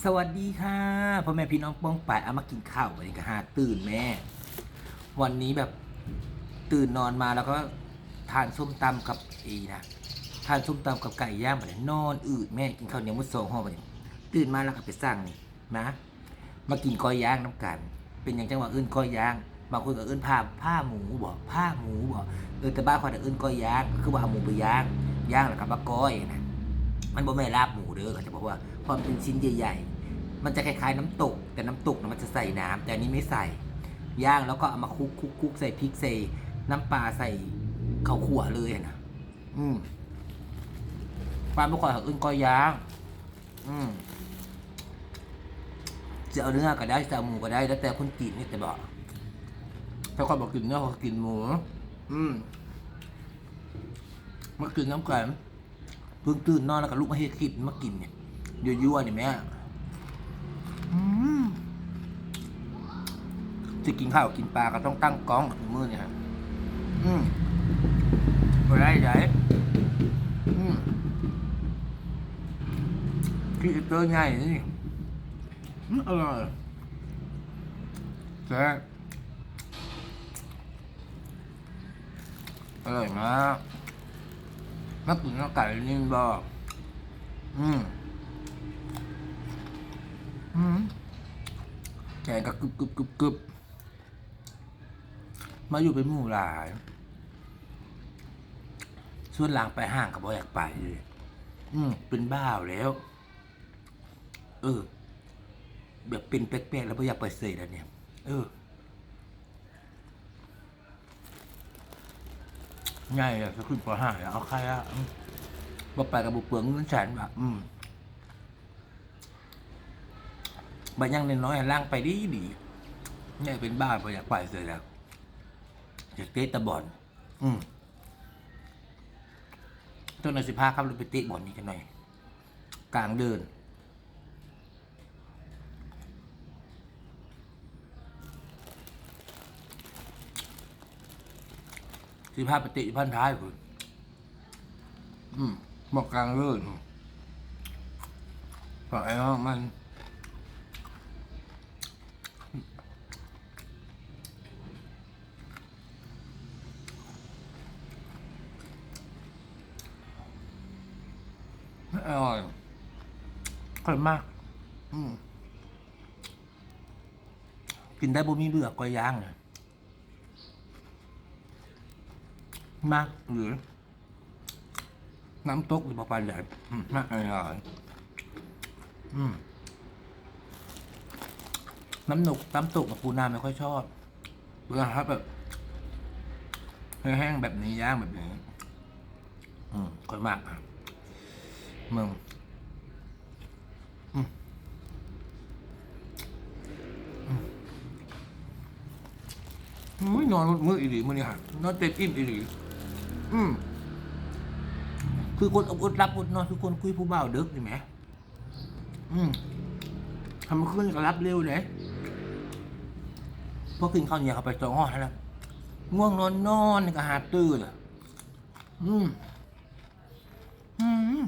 สวัสดีค่ะพ่อแม่พี่น้องป้องป่ายเอามากินข้าววันนี้ก็หาตื่นแม่ วันนี้แบบตื่นนอนมาแล้วก็ทานส้มตำกับอีนะทานส้มตำกับไก่ย่างมาเลยนอนอืดแม่กินข้าวเหนียวมุดสองห่อมาเลยตื่นมาแล้วก็ไปสั่งนี่นะมากินก้อยย่างน้ำกัน เป็นอย่างจังหวะอื่นก้อยย่างบางคนก็เอื่นผ้าผ้าหมูบ่ผ้าหมูบ่เออแต่บ้านคนอื่นก้อยย่างคือว่าเอาหมูไปย่างย่างแล้วก็มาก้อยนะ มันบ่แม่ลาบหมูเด้อเขาจะบอกว่าพอมเป็นชิ้นใหญ่ๆ มันจะคล้ายๆน้ำตก แต่น้ำตกนะมันจะใส่น้ำแต่อันนี้ไม่ใส่ย่างแล้วก็เอามาคุกคุกคุกใส่พริกใส่น้ำปลาใส่ข้าวขั่วเลยนะอืมปลามไม่ค่อยเอาอื่นก็ย่าง อืมจะเอาเนื้อก็ได้จะเอาหมูก็ได้ แล้วแต่คนกินนี่แต่บอกถ้าคนบอกกินเนื้อเขากินหมู อืมมากินน้ำกัน เพิ่งตื่นนอนแล้วก็ลุกมาเฮ็ดคลิปมากินเนี่ยยั่วๆนี่แม่อืมจะกินข้าวกินปลาก็ต้องตั้งกล้องแบบมือเนี่ยฮะอืมไปได้ไหนอืมครีเอเตอร์ง่ายนี่อืมอร่อยแซ่บอร่อยมาก นักกินนักไก่นี่บอกอืมอืมแกงก็กึบกึบกึบกึบมาอยู่เป็นหมู่หลายส่วนหลังไปห้างกับบ่อยากไปเลยอืมเป็นบ้าวแล้ว เออ แบบเป็นแปลกๆแล้วบ่อยากไปเสยแล้วเนี่ย เออ ง่ายเลยจะขึ้นปห้าเอาใครอะบ่ไปกับบุเปลืองเงินแสนบาทอืมบัดยังน้อยๆล่างไปดีดีเนี่ยเป็นบ้าไปอยากไปเลยแล้วอยากเตะตะบอลอืมจนในสิบห้าครับเราไปเตะบอลนี่กันหน่อย กลางเดิน สิบห้าไปเตะพันท้ายคุณอืมบอกกลางเลื่อนปล่อยเอามันอร่อยอร่อยมาก อืมกินได้บ่มีเบื่อก้อยย่างเลย มากหรือ น้ำตกหรือปลาปลาใหญ่มากอร่อยน้ำหนุกน้ำตกกับปูนาไม่ค่อยชอบเวลาครับแบบแห้งแบบนี้ย่างแบบนี้ อืมค่อยมากอะมึงอืมอืมอุ้ยนอนมืออีหลีมือนี่ค่ะนอนเต็มอิ่มอีหลี อืมคือคนอดรับอดนอนคือคนคุยผู้บ่าวเด็กนี่ไหมอืมทำมันขึ้นก็รับเร็วเลยพอกินข้าวเหนียวเข้าไปสองห่อแล้วง่วงนอนนอนก็หาตื่นอะอืมอืม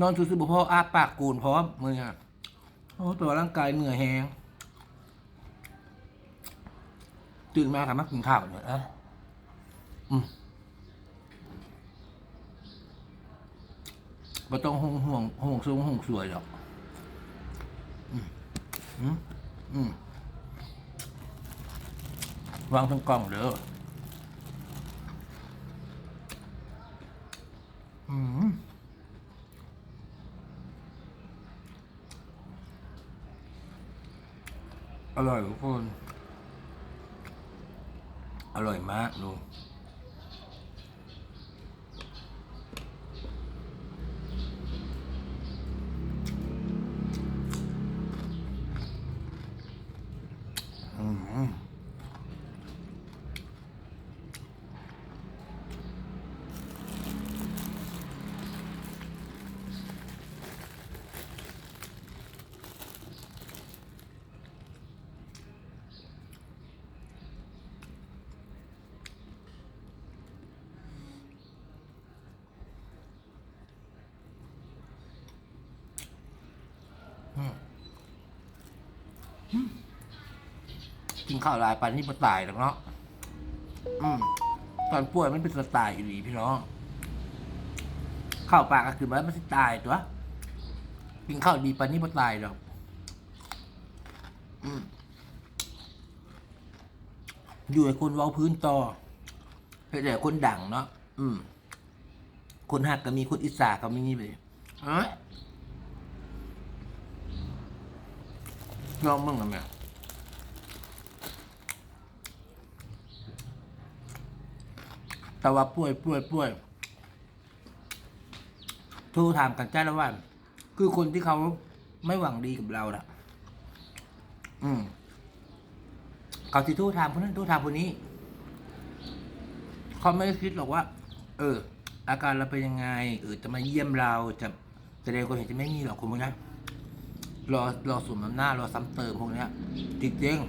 นอนซื่อๆบ่พออาปากกูนพร้อมมืออะโอ้ตัวร่างกายเหนื่อยแหงตื่นมาทำมากินข้าวเนี่ยเอะ ไม่ต้องห่วงห่วงห่วงสูงห่วงสวยหรอก อืมอืมอืมวางทั้งกล้องเด้ออืมอร่อยทุกคน อร่อยมากดู กินข้าวลายปันนี่มาตายแล้วเนาะอืมตอนป่วยมันเป็นสไตล์อยู่ดีพี่น้องข้าวปลากก็คือมันไม่ตายตัวกินข้าวดีปันนี่มาตายหรอกอยู่ให้คนเว้าพื้นต่อให้แต่คนดังเนาะอืม คนหักก็มีคนอิสาก็มีไปเอ้ย ยอมมึงนะแม่แต่ว่าป่วยป่วยป่วยโทรถามกันจ้าละวันคือคนที่เขาไม่หวังดีกับเราน่ะ อืมเขาสิโทษถามคนนั้นโทษถามคนนี้ เขาไม่ได้คิดหรอกว่า เออ อาการเราเป็นยังไง เออจะมาเยี่ยมเราจะแสดงความเห็นจะไม่มีหรอกคนพวกนี้ รอรอสวมน้ำหน้ารอซ้ำเติมพวกนี้ยจริงๆ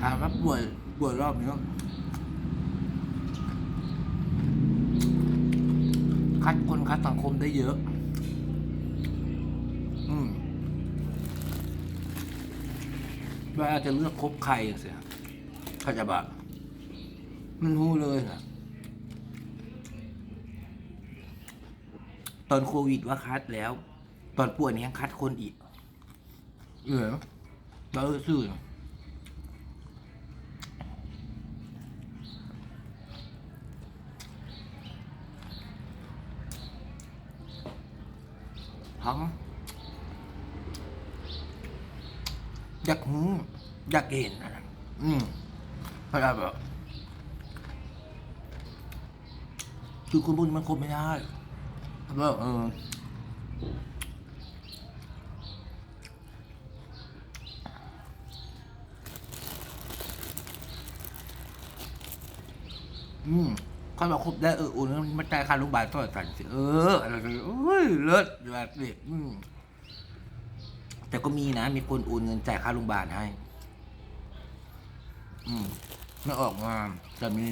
ถามว่าป่วยป่วยรอบนี้คัดคนคัดสังคมได้เยอะ อืมว่าจะเลือกคบใครเสียเขาจะบอกมันรู้เลยนะ ตอนโควิดว่าคัดแล้ว ตอนป่วยนี่ยังคัดคนอีกเออเราเออซื่อทั้งอยากหูอยากเห็นนะอืมเพราะว่าแบบคือคนพวกนี้มันคบไม่ได้ เพราะว่าเอออืมเขาบอกคบได้เอออุ่นมันใจายค่ารงพยาบาลต่อสันสิเอออะไรกันโอ้ยเลิศแบบนี้อืมแต่ก็มีนะ มีคนโอนเงินจ่ายค่าโรงพยาบาลให้ อืมไม่ออกมาแต่มี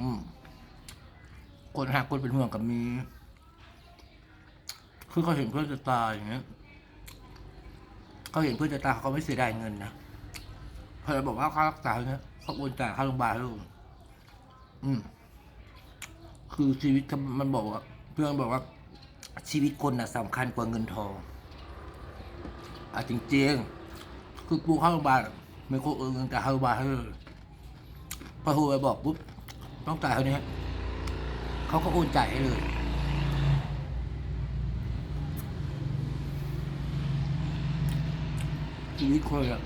อืม คนหักคนเป็นห่วงกับมี คือเขาเห็นเพื่อนจะตายอย่างเงี้ยเขาเห็นเพื่อนจะตายเขาก็ไม่เสียดายเงินนะเขาเลยบอกว่าค่ารักษาเนี่ยเขาโอนจ่ายค่าโรงพยาบาลให้ลุงอืม คือชีวิตมันบอกว่า เพื่อนบอกว่า ชีวิตคนน่ะสำคัญกว่าเงินทอง อะจริงๆคือกูเข้าโรงพยาบาลไม่โคเออเงินจ่ายเข้าโรงพยาบาลให้เลยพอโทรไปบอกปุ๊บต้องจ่ายเท่านี้ เขาก็โอนจ่ายให้เลย ชีวิตคนอะ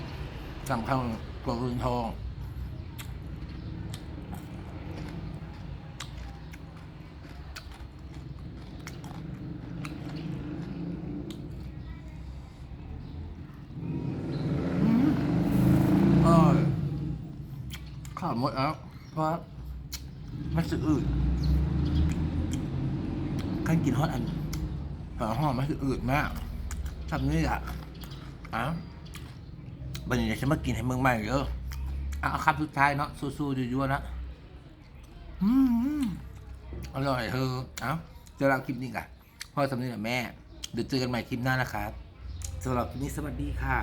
สำคัญกว่าเงินทองเออข้าวหมดแล้วเพราะมันสึอืดการกินฮอตอันฝาห้อมมันสึอืดมากทำนี่อะอะบันนี้เดี๋ยวฉันมากินให้มึงใหม่เยอะอะเอาคำสุดท้ายเนาะสู้ๆยั่วๆนะอืมอร่อยเธอเอ้าเจอเราคลิปนี้กันพ่อสำนึกกับแม่ เดี๋ยวเจอกันใหม่คลิปหน้านะครับสำหรับคลิปนี้สวัสดีค่ะ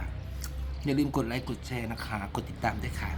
อย่าลืมกดไลค์กดแชร์นะคะ กดติดตามด้วยค่ะ